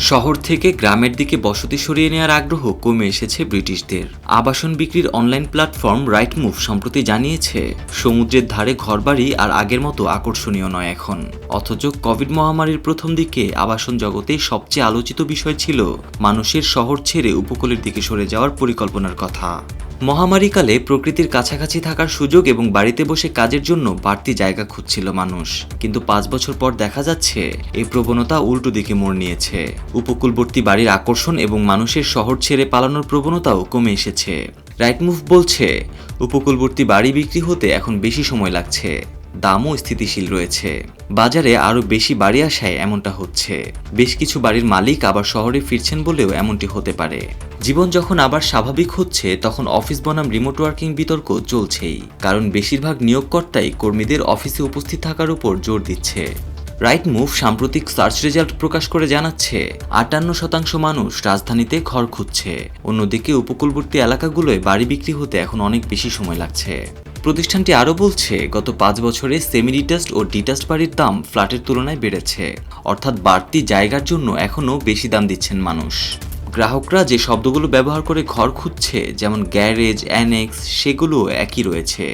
শহর থেকে গ্রামের দিকে বসতি সরিয়ে নেওয়ার আগ্রহ কমে এসেছে ব্রিটিশদের। আবাসন বিক্রির অনলাইন প্ল্যাটফর্ম রাইট মুভ সম্প্রতি জানিয়েছে, সমুদ্রের ধারে ঘরবাড়ি আর আগের মতো আকর্ষণীয় নয় এখন। অথচ কোভিড মহামারীর প্রথম দিকে আবাসন জগতে সবচেয়ে আলোচিত বিষয় ছিল মানুষের শহর ছেড়ে উপকূলের দিকে সরে যাওয়ার পরিকল্পনার কথা। মহামারীকালে প্রকৃতির কাছাকাছি থাকার সুযোগ এবং বাড়িতে বসে কাজের জন্য বাড়তি জায়গা খুঁজছিল মানুষ। কিন্তু পাঁচ বছর পর দেখা যাচ্ছে, এই প্রবণতা উল্টো দিকে মোড় নিয়েছে। উপকূলবর্তী বাড়ির আকর্ষণ এবং মানুষের শহর ছেড়ে পালানোর প্রবণতাও কমে এসেছে। রাইট মুভ বলছে, উপকূলবর্তী বাড়ি বিক্রি হতে এখন বেশি সময় লাগছে। দামও স্থিতিশীল রয়েছে। বাজারে আরও বেশি বাড়ি আসায় এমনটা হচ্ছে। বেশ কিছু বাড়ির মালিক আবার শহরে ফিরছেন বলেও এমনটি হতে পারে। জীবন যখন আবার স্বাভাবিক হচ্ছে, তখন অফিস বনাম রিমোট ওয়ার্কিং বিতর্ক চলছেই, কারণ বেশিরভাগ নিয়োগকর্তাই কর্মীদের অফিসে উপস্থিত থাকার উপর জোর দিচ্ছে। রাইট মুভ সাম্প্রতিক সার্চ রেজাল্ট প্রকাশ করে জানাচ্ছে, আটান্ন শতাংশ মানুষ রাজধানীতে ঘর খুঁজছে। অন্যদিকে উপকূলবর্তী এলাকাগুলোয় বাড়ি বিক্রি হতে এখন অনেক বেশি সময় লাগছে। প্রতিষ্ঠানটি আরও বলছে, গত পাঁচ বছরে সেমি ডিটাস্ট ও ডিটাস্ট বাড়ির দাম ফ্ল্যাটের তুলনায় বেড়েছে। অর্থাৎ বাড়তি জায়গার জন্য এখনও বেশি দাম দিচ্ছেন মানুষ। গ্রাহকরা যে শব্দগুলো ব্যবহার করে ঘর খুঁজছে যেমন গ্যারেজ অ্যানেক্স সেগুলো একই রয়েছে।